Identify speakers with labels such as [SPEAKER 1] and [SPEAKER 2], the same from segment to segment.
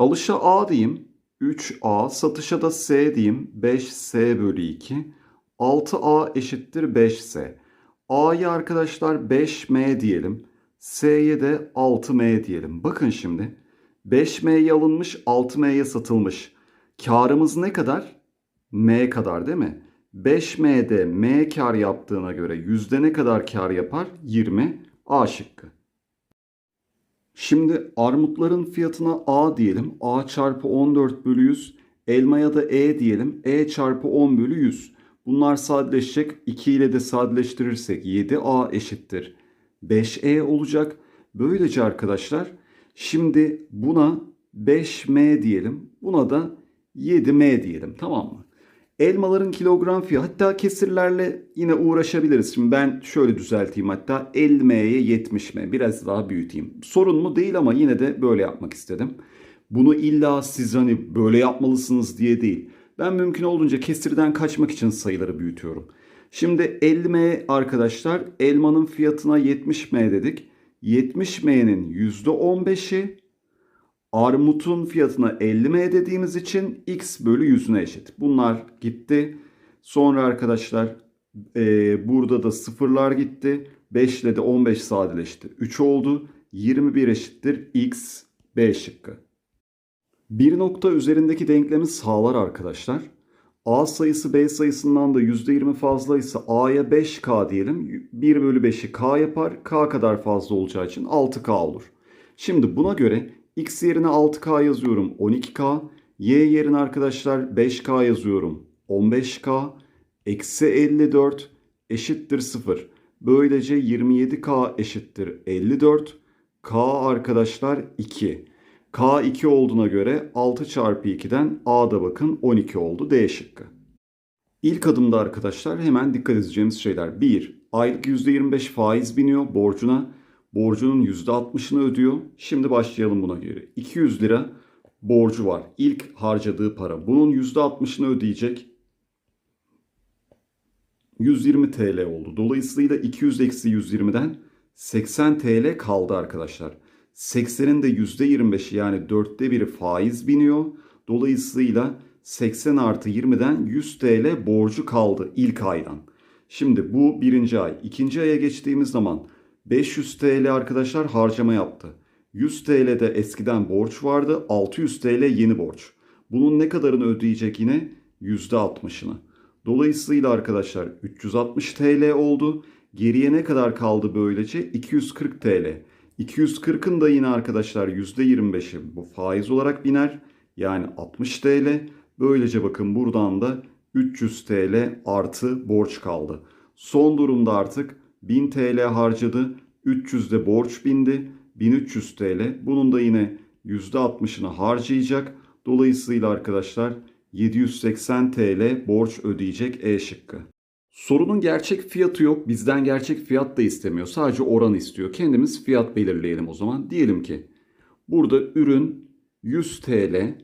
[SPEAKER 1] Alışa A diyeyim. 3A. Satışa da S diyeyim. 5S bölü 2. 6A eşittir 5S. A'ya arkadaşlar 5M diyelim. S'ye de 6M diyelim. Bakın şimdi. 5M'ye alınmış 6M'ye satılmış. Karımız ne kadar? M kadar değil mi? 5M'de M kar yaptığına göre yüzde ne kadar kar yapar? 20. A şıkkı. Şimdi armutların fiyatına A diyelim. A çarpı 14 bölü 100. Elmaya da E diyelim. E çarpı 10 bölü 100. Bunlar sadeleşecek. 2 ile de sadeleştirirsek 7A eşittir. 5E olacak. Böylece arkadaşlar şimdi buna 5M diyelim. Buna da 7M diyelim. Tamam mı? Elmaların kilogram fiyatı hatta kesirlerle yine uğraşabiliriz. Şimdi ben şöyle düzelteyim hatta 50M'ye 70M biraz daha büyüteyim. Sorun mu değil ama yine de böyle yapmak istedim. Bunu illa siz hani böyle yapmalısınız diye değil. Ben mümkün olduğunca kesirden kaçmak için sayıları büyütüyorum. Şimdi 50M arkadaşlar elmanın fiyatına 70M dedik. 70M'nin %15'i Armutun fiyatına 50M dediğimiz için x bölü 100'üne eşit. Bunlar gitti. Sonra arkadaşlar e, burada da sıfırlar gitti. 5 ile de 15 sadeleşti. 3 oldu. 21 eşittir x b şıkkı. Bir nokta üzerindeki denklemi sağlar arkadaşlar. A sayısı B sayısından da %20 fazlaysa A'ya 5K diyelim. 1 bölü 5'i K yapar. K kadar fazla olacağı için 6K olur. Şimdi buna göre X yerine 6K yazıyorum 12K. Y yerine arkadaşlar 5K yazıyorum 15K. Eksi 54 eşittir 0. Böylece 27K eşittir 54. K arkadaşlar 2. K 2 olduğuna göre 6 çarpı 2'den A'da bakın 12 oldu D şıkkı. İlk adımda arkadaşlar hemen dikkat edeceğimiz şeyler. 1. Aylık %25 faiz biniyor borcuna. Borcunun %60'ını ödüyor. Şimdi başlayalım buna göre. 200 lira borcu var. İlk harcadığı para. Bunun %60'ını ödeyecek. 120 TL oldu. Dolayısıyla 200 eksi 120'den 80 TL kaldı arkadaşlar. 80'in de %25'i yani dörtte biri faiz biniyor. Dolayısıyla 80 artı 20'den 100 TL borcu kaldı ilk aydan. Şimdi bu birinci ay. ikinci aya geçtiğimiz zaman 500 TL arkadaşlar harcama yaptı. 100 TL de eskiden borç vardı. 600 TL yeni borç. Bunun ne kadarını ödeyecek yine? %60'ını. Dolayısıyla arkadaşlar 360 TL oldu. Geriye ne kadar kaldı böylece? 240 TL. 240'ın da yine arkadaşlar %25'i bu faiz olarak biner. Yani 60 TL. Böylece bakın buradan da 300 TL artı borç kaldı. Son durumda artık 1000 TL harcadı. 300 de borç bindi. 1300 TL. Bunun da yine %60'ını harcayacak. Dolayısıyla arkadaşlar 780 TL borç ödeyecek E şıkkı. Sorunun gerçek fiyatı yok. Bizden gerçek fiyat da istemiyor. Sadece oran istiyor. Kendimiz fiyat belirleyelim o zaman. Diyelim ki burada ürün 100 TL,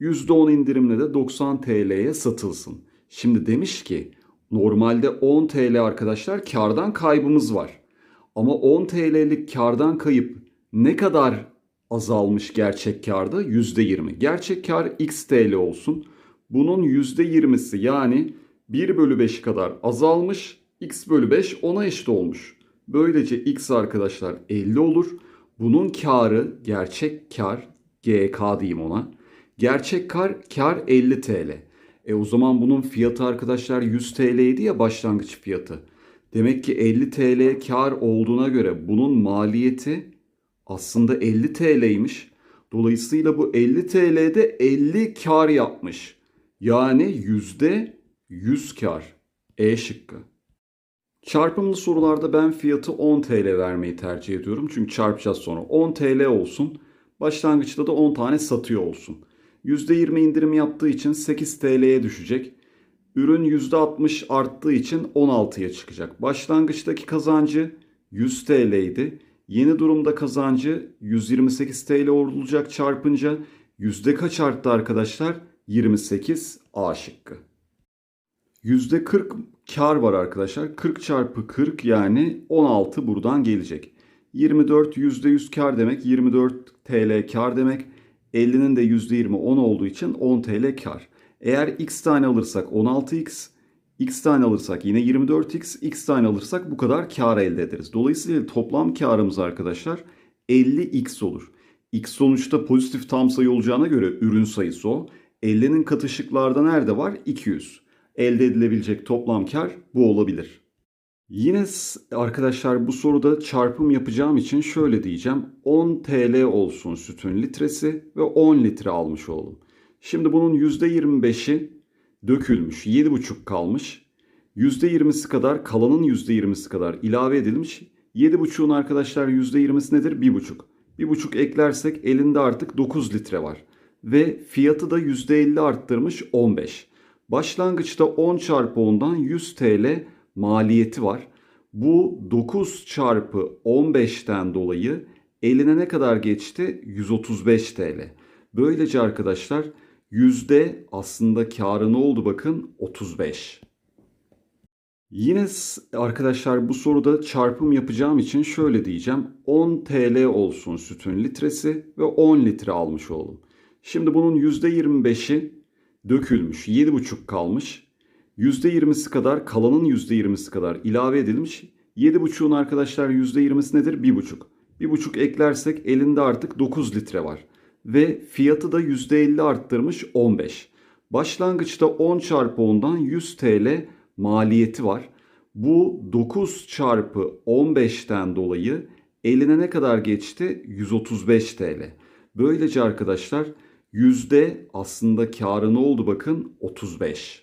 [SPEAKER 1] %10 indirimle de 90 TL'ye satılsın. Şimdi demiş ki normalde 10 TL arkadaşlar kardan kaybımız var. Ama 10 TL'lik kardan kayıp ne kadar azalmış gerçek karda? %20. Gerçek kar x TL olsun. Bunun %20'si yani 1 bölü 5 kadar azalmış. X bölü 5 ona eşit olmuş. Böylece X arkadaşlar 50 olur. Bunun karı gerçek kar GK diyeyim ona. Gerçek kar kar 50 TL. E o zaman bunun fiyatı arkadaşlar 100 TL'ydi ya başlangıç fiyatı. Demek ki 50 TL kar olduğuna göre bunun maliyeti aslında 50 TL'ymiş. Dolayısıyla bu 50 TL'de 50 kar yapmış. Yani yüzde 100 kar. E şıkkı. Çarpımlı sorularda ben fiyatı 10 TL vermeyi tercih ediyorum. Çünkü çarpacağız sonra. 10 TL olsun. Başlangıçta da 10 tane satıyor olsun. %20 indirim yaptığı için 8 TL'ye düşecek. Ürün %60 arttığı için 16'ya çıkacak. Başlangıçtaki kazancı 100 TL idi. Yeni durumda kazancı 128 TL olacak çarpınca yüzde kaç arttı arkadaşlar? 28 A şıkkı. %40 kar var arkadaşlar. 40 çarpı 40 yani 16 buradan gelecek. 24 %100 kar demek. 24 TL kar demek. 50'nin de %20 10 olduğu için 10 TL kar. Eğer x tane alırsak 16x, x tane alırsak yine 24x, x tane alırsak bu kadar kar elde ederiz. Dolayısıyla toplam karımız arkadaşlar 50x olur. X sonuçta pozitif tam sayı olacağına göre ürün sayısı o. 50'nin katışıklarda nerede var? 200. Elde edilebilecek toplam kar bu olabilir. Yine arkadaşlar bu soruda çarpım yapacağım için şöyle diyeceğim. 10 TL olsun sütün litresi ve 10 litre almış olalım. Şimdi bunun %25'i dökülmüş. 7,5 kalmış. %20'si kadar kalanın %20'si kadar ilave edilmiş. 7,5'un arkadaşlar %20'si nedir? 1,5. 1,5 eklersek elinde artık 9 litre var. Ve fiyatı da %50 arttırmış 15. Başlangıçta 10 çarpı 10'dan 100 TL maliyeti var. Bu 9 çarpı 15'ten dolayı eline ne kadar geçti? 135 TL. Böylece arkadaşlar yüzde aslında karı ne oldu bakın 35. Yine arkadaşlar bu soruda çarpım yapacağım için şöyle diyeceğim. 10 TL olsun sütün litresi ve 10 litre almış olalım. Şimdi bunun %25'i dökülmüş. 7,5 kalmış. %20'si kadar kalanın %20'si kadar ilave edilmiş. 7,5'un arkadaşlar %20'si nedir? 1,5. 1,5 eklersek elinde artık 9 litre var. Ve fiyatı da %50 arttırmış 15. Başlangıçta 10 çarpı 10'dan 100 TL maliyeti var. Bu 9 çarpı 15'ten dolayı eline ne kadar geçti? 135 TL. Böylece arkadaşlar yüzde aslında karı ne oldu bakın 35.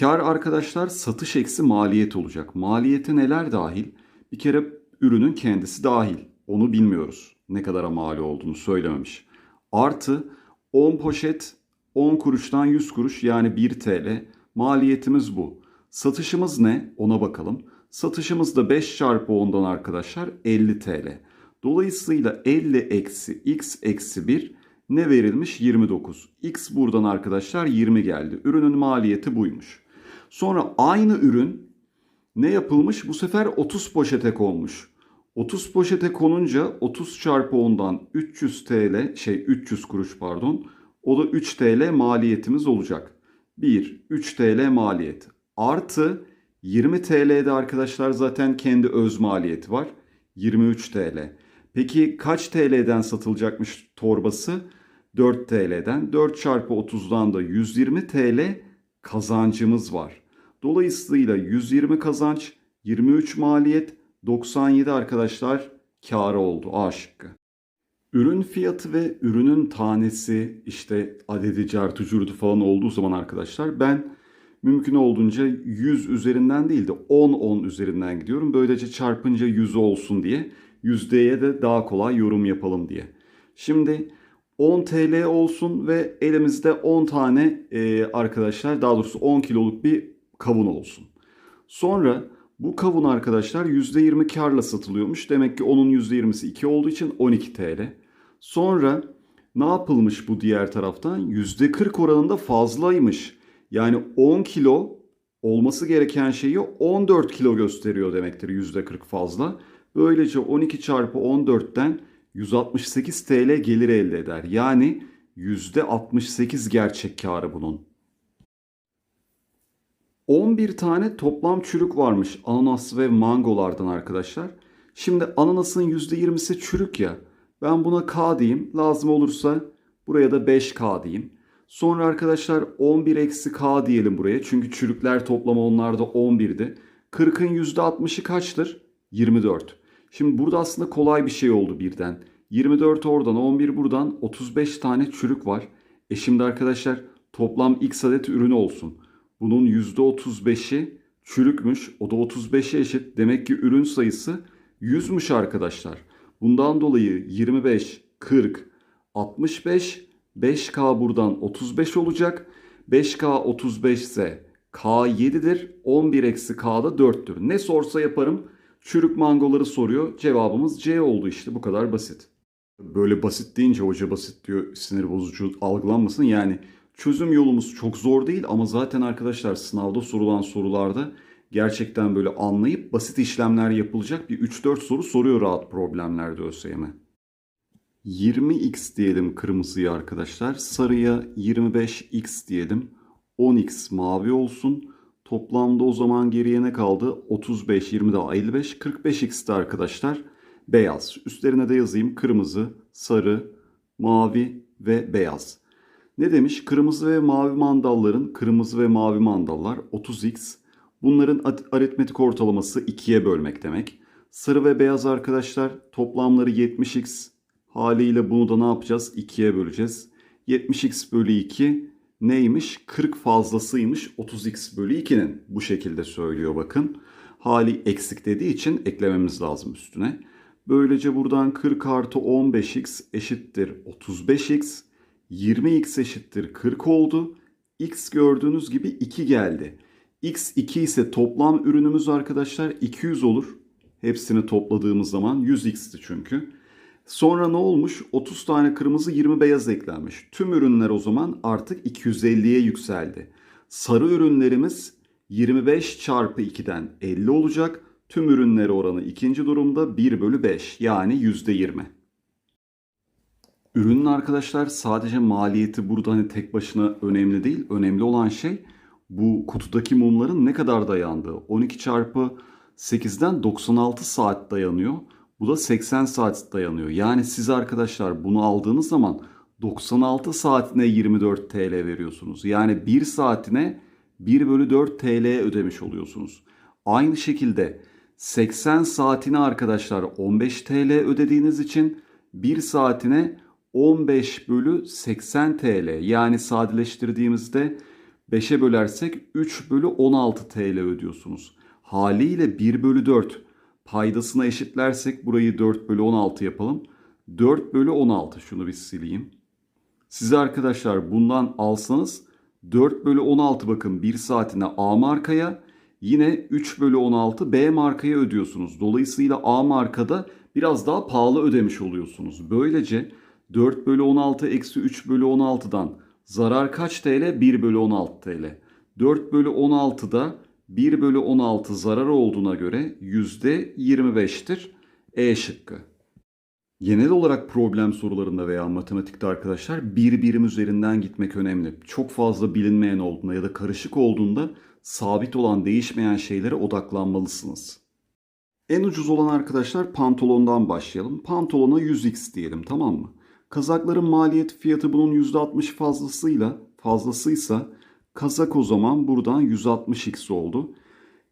[SPEAKER 1] Kar arkadaşlar satış eksi maliyet olacak. Maliyeti neler dahil? Bir kere ürünün kendisi dahil. Onu bilmiyoruz. Ne kadara mal olduğunu söylememiş. Artı 10 poşet 10 kuruştan 100 kuruş yani 1 TL. Maliyetimiz bu. Satışımız ne? Ona bakalım. Satışımız da 5 çarpı 10'dan arkadaşlar 50 TL. Dolayısıyla 50 eksi x eksi 1 ne verilmiş? 29. X buradan arkadaşlar 20 geldi. Ürünün maliyeti buymuş. Sonra aynı ürün ne yapılmış? Bu sefer 30 poşete konmuş. 30 poşete konunca 30 çarpı 10'dan 300 TL şey 300 kuruş pardon. O da 3 TL maliyetimiz olacak. 1 3 TL maliyet artı 20 TL'de arkadaşlar zaten kendi öz maliyeti var. 23 TL. Peki kaç TL'den satılacakmış torbası? 4 TL'den. 4 çarpı 30'dan da 120 TL kazancımız var. Dolayısıyla 120 kazanç, 23 maliyet, 97 arkadaşlar karı oldu A şıkkı. Ürün fiyatı ve ürünün tanesi işte adedi cartı curdu falan olduğu zaman arkadaşlar ben mümkün olduğunca 100 üzerinden değil de 10-10 üzerinden gidiyorum. Böylece çarpınca 100 olsun diye yüzdeye de daha kolay yorum yapalım diye. Şimdi 10 TL olsun ve elimizde 10 tane e, arkadaşlar daha doğrusu 10 kiloluk bir kavun olsun. Sonra bu kavun arkadaşlar %20 karla satılıyormuş. Demek ki onun %20'si 2 olduğu için 12 TL. Sonra ne yapılmış bu diğer taraftan? %40 oranında fazlaymış. Yani 10 kilo olması gereken şeyi 14 kilo gösteriyor demektir %40 fazla. Böylece 12 çarpı 14'ten 168 TL gelir elde eder. Yani %68 gerçek karı bunun. 11 tane toplam çürük varmış ananas ve mangolardan arkadaşlar. Şimdi ananasın %20'si çürük ya. Ben buna K diyeyim. Lazım olursa buraya da 5K diyeyim. Sonra arkadaşlar 11 eksi K diyelim buraya. Çünkü çürükler toplamı onlarda 11'di. 40'ın %60'ı kaçtır? 24. Şimdi burada aslında kolay bir şey oldu birden. 24 oradan 11 buradan 35 tane çürük var. E şimdi arkadaşlar toplam x adet ürün olsun. Bunun %35'i çürükmüş. O da 35'e eşit. Demek ki ürün sayısı 100'müş arkadaşlar. Bundan dolayı 25, 40, 65, 5K buradan 35 olacak. 5K 35 ise K 7'dir. 11 eksi K da 4'tür. Ne sorsa yaparım. Çürük mangoları soruyor. Cevabımız C oldu işte bu kadar basit. Böyle basit deyince hoca basit diyor sinir bozucu algılanmasın. Yani çözüm yolumuz çok zor değil ama zaten arkadaşlar sınavda sorulan sorularda gerçekten böyle anlayıp basit işlemler yapılacak bir 3-4 soru soruyor rahat problemlerde ÖSYM. 20x diyelim kırmızıya arkadaşlar. Sarıya 25x diyelim. 10x mavi olsun. Toplamda o zaman geriye ne kaldı? 35, 20 daha 55, 45x'ti arkadaşlar. Beyaz. Üstlerine de yazayım. Kırmızı, sarı, mavi ve beyaz. Ne demiş? Kırmızı ve mavi mandalların, kırmızı ve mavi mandallar 30x. Bunların aritmetik ortalaması 2'ye bölmek demek. Sarı ve beyaz arkadaşlar toplamları 70x. Haliyle bunu da ne yapacağız? 2'ye böleceğiz. 70x bölü 2 neymiş? 40 fazlasıymış 30x bölü 2'nin. Bu şekilde söylüyor bakın. Hali eksik dediği için eklememiz lazım üstüne. Böylece buradan 40 artı 15x eşittir 35x. 20x eşittir 40 oldu. x gördüğünüz gibi 2 geldi. x 2 ise toplam ürünümüz arkadaşlar 200 olur. Hepsini topladığımız zaman 100x'ti çünkü. Sonra ne olmuş? 30 tane kırmızı 20 beyaz eklenmiş. Tüm ürünler o zaman artık 250'ye yükseldi. Sarı ürünlerimiz 25 çarpı 2'den 50 olacak. Tüm ürünler oranı ikinci durumda 1 bölü 5 yani %20. Ürünün arkadaşlar sadece maliyeti burada hani tek başına önemli değil. Önemli olan şey bu kutudaki mumların ne kadar dayandığı. 12 çarpı 8'den 96 saat dayanıyor. Bu da 80 saat dayanıyor. Yani siz arkadaşlar bunu aldığınız zaman 96 saatine 24 TL veriyorsunuz. Yani 1 saatine 1 bölü 4 TL ödemiş oluyorsunuz. Aynı şekilde 80 saatine arkadaşlar 15 TL ödediğiniz için 1 saatine 15 bölü 80 TL yani sadeleştirdiğimizde 5'e bölersek 3 bölü 16 TL ödüyorsunuz. Haliyle 1 bölü 4 paydasına eşitlersek burayı 4 bölü 16 yapalım. 4 bölü 16 şunu bir sileyim. Size arkadaşlar bundan alsanız 4 bölü 16 bakın 1 saatine A markaya yine 3 bölü 16 B markaya ödüyorsunuz. Dolayısıyla A markada biraz daha pahalı ödemiş oluyorsunuz. Böylece 4 bölü 16 eksi 3 bölü 16'dan zarar kaç TL? 1 bölü 16 TL. 4 bölü 16'da 1 bölü 16 zarar olduğuna göre %25'tir E şıkkı. Genel olarak problem sorularında veya matematikte arkadaşlar bir birim üzerinden gitmek önemli. Çok fazla bilinmeyen olduğunda ya da karışık olduğunda sabit olan değişmeyen şeylere odaklanmalısınız. En ucuz olan arkadaşlar pantolondan başlayalım. Pantolona 100x diyelim tamam mı? Kazakların maliyet fiyatı bunun %60 fazlasıyla fazlasıysa kazak o zaman buradan 160x oldu.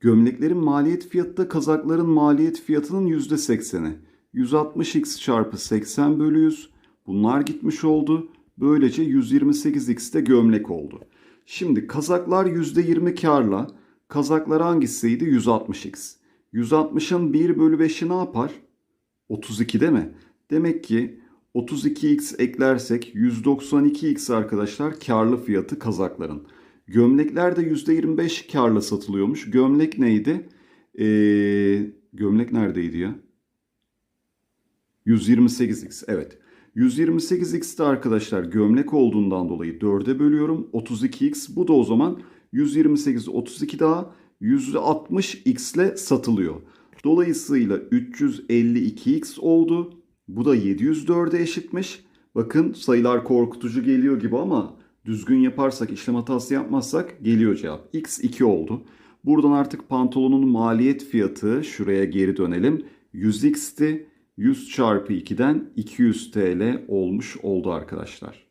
[SPEAKER 1] Gömleklerin maliyet fiyatı da kazakların maliyet fiyatının %80'i. 160x çarpı 80 bölü 100. Bunlar gitmiş oldu. Böylece 128x de gömlek oldu. Şimdi kazaklar %20 karla. Kazaklar hangisiydi? 160x. 160'ın 1 bölü 5'i ne yapar? 32 değil mi? Demek ki 32x eklersek 192x arkadaşlar karlı fiyatı kazakların. Gömlekler de %25 karla satılıyormuş. Gömlek neydi? Ee, gömlek neredeydi ya? 128x evet. 128x'te arkadaşlar gömlek olduğundan dolayı 4'e bölüyorum. 32x bu da o zaman 128 32 daha %60x ile satılıyor. Dolayısıyla 352x oldu. Bu da 704'e eşitmiş. Bakın sayılar korkutucu geliyor gibi ama düzgün yaparsak, işlem hatası yapmazsak geliyor cevap. X 2 oldu. Buradan artık pantolonun maliyet fiyatı şuraya geri dönelim. 100x'ti. 100 çarpı 2'den 200 TL olmuş oldu arkadaşlar.